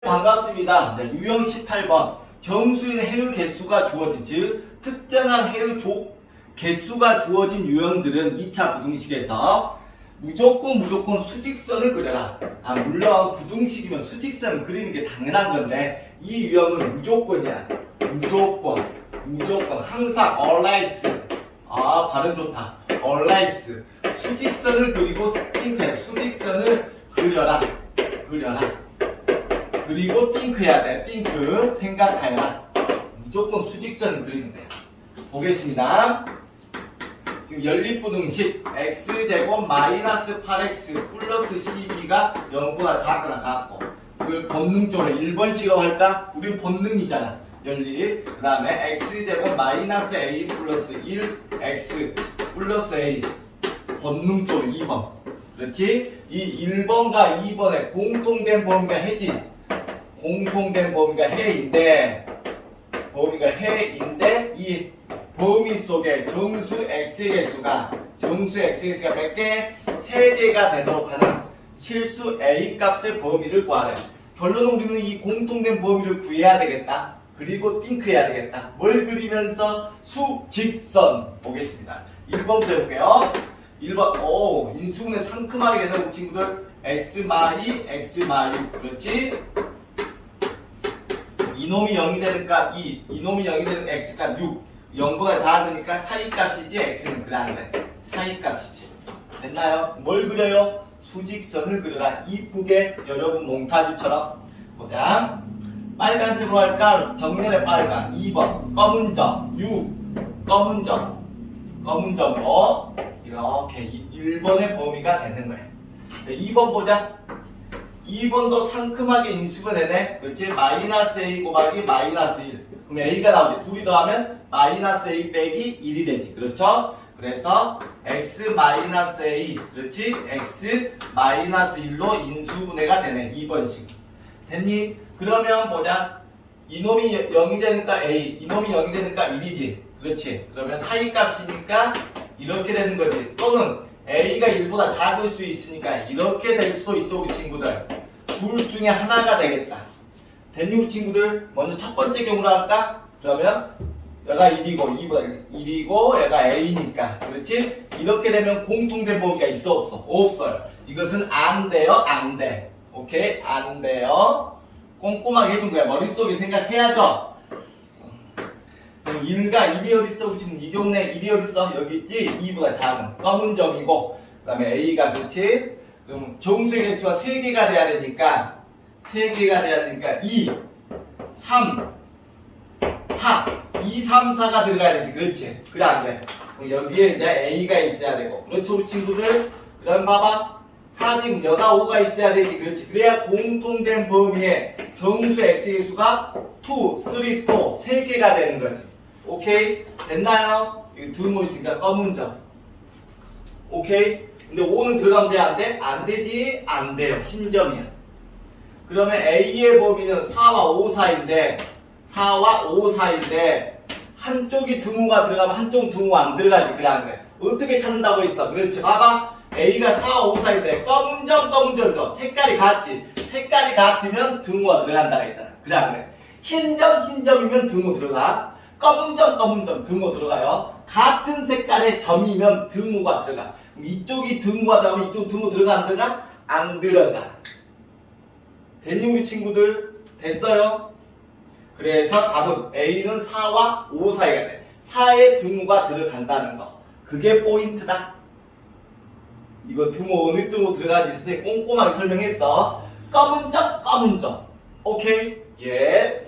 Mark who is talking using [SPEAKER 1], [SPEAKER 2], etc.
[SPEAKER 1] 반갑습니다. 네, 유형 18번 정수인 해의 개수가 주어진 즉 특정한 해의 조, 개수가 주어진 유형들은 2차 부등식에서 무조건 무조건 수직선을 그려라. 아 물론 부등식이면 수직선을 그리는 게 당연한 건데 이 유형은 무조건이야. 무조건 무조건 항상 always 아 발음 좋다. always 수직선을 그리고 띵크해 수직선을 그려라. 그려라. 그리고 띵크해야 돼. 띵크 생각하여라. 무조건 수직선을 그리는 거야. 보겠습니다. 지금 연립부등식 x제곱 마이너스 8x 플러스 12가 0보다 작거나 같고 이걸 본능적으로 1번식으로 할까? 우린 본능이잖아. 연립. 그 다음에 x제곱 마이너스 a 플러스 1 x 플러스 a 본능적으로 2번. 그렇지? 이 1번과 2번의 공통된 범위가 해지. 공통된 범위가 해인데 범위가 해인데 이 범위 속에 정수 x의 개수가 정수 x의 개수가 몇 개? 세 개가 되도록 하는 실수 a 값의 범위를 구하래. 결론은 우리는 이 공통된 범위를 구해야 되겠다. 그리고 띵크해야 되겠다. 뭘 그리면서 수직선 보겠습니다. 1번부터 해볼게요. 1번 오 인수분해 상큼하게 되는 우리 친구들 x 마이 x 마이 그렇지? 이놈이 0이 되니까 2, 이놈이 0이 되는 x가 6, 0보다 작으니까 사이 값이지 x는 그래 안 돼. 사이 값이지. 됐나요? 뭘 그려요? 수직선을 그려라. 이쁘게 여러분 몽타주처럼 보자. 빨간색으로 할까? 정렬의 빨간 2번 검은 점 6, 검은 점 검은 점으로 이렇게 1번의 범위가 되는 거예요. 네, 2번 보자. 2번도 상큼하게 인수분 해네. 그렇지? 마이너스 A 곱하기 마이너스 1. 그럼 A가 나오지. 둘이 더하면 마이너스 A 빼기 1이 되지. 그렇죠? 그래서 X 마이너스 A. 그렇지? X 마이너스 1로 인수분해가 되네. 2번식. 됐니? 그러면 보자. 이놈이 0이 되니까 A. 이놈이 0이 되니까 1이지. 그렇지? 그러면 사이 값이니까 이렇게 되는 거지. 또는 A가 1보다 작을 수 있으니까 이렇게 될 수도 있죠, 우리 친구들. 둘 중에 하나가 되겠다. 됐니, 우리 친구들? 먼저 첫 번째 경우로 할까? 그러면 얘가 1이고 2보다 1이고 얘가 A니까. 그렇지? 이렇게 되면 공통된 범위가 있어, 없어? 없어요. 이것은 안 돼요, 안 돼. 오케이? 안 돼요. 꼼꼼하게 해둔 거야. 머릿속에 생각해야죠. 그럼 1과 1이 어딨어? 우리 지금 이 경우에 1이 어딨어? 여기 있지? 2보다 작은 검은 점이고 그 다음에 A가 그렇지? 그럼 정수의 개수가 3개가 돼야 되니까 3개가 돼야 되니까 2, 3, 4 2, 3, 4가 들어가야 되지 그렇지? 그래 안 그래? 여기에 이제 A가 있어야 되고 그렇죠 우리 친구들? 그 다음 봐봐 4 지금 여가 5가 있어야 되지 그렇지? 그래야 공통된 범위에 정수 X의 수가 2, 3, 4 3개가 되는 거지 오케이? 됐나요? 이거 두모 있으니까 검은 점. 오케이? 근데 5는 들어가면 돼? 안 돼? 안 되지? 안 돼요. 흰 점이야. 그러면 A의 범위는 4와 5 사이인데 4와 5 사이인데 한쪽이 등호가 들어가면 한쪽은 등호가 안 들어가지. 그래 안 그래? 어떻게 찾는다고 했어? 그렇지. 봐봐. A가 4와 5 사이인데 검은 점, 검은 점이죠. 색깔이 같지. 색깔이 같으면 등호가 들어간다 했잖아. 안 그래? 흰 점, 흰 점이면 등호 들어가. 검은 점, 검은 점 등호 들어가요. 같은 색깔의 점이면 등호가 들어가. 이쪽이 등호가 들어가면 이쪽 등호 들어가 안 들어가? 안 들어가. 됐니 우리 친구들? 됐어요? 그래서 답은 A는 4와 5 사이가 돼. 4의 등호가 들어간다는 거. 그게 포인트다. 이거 등호 어느 등호 들어가는지 선생님 꼼꼼하게 설명했어. 검은 점. 오케이? 예.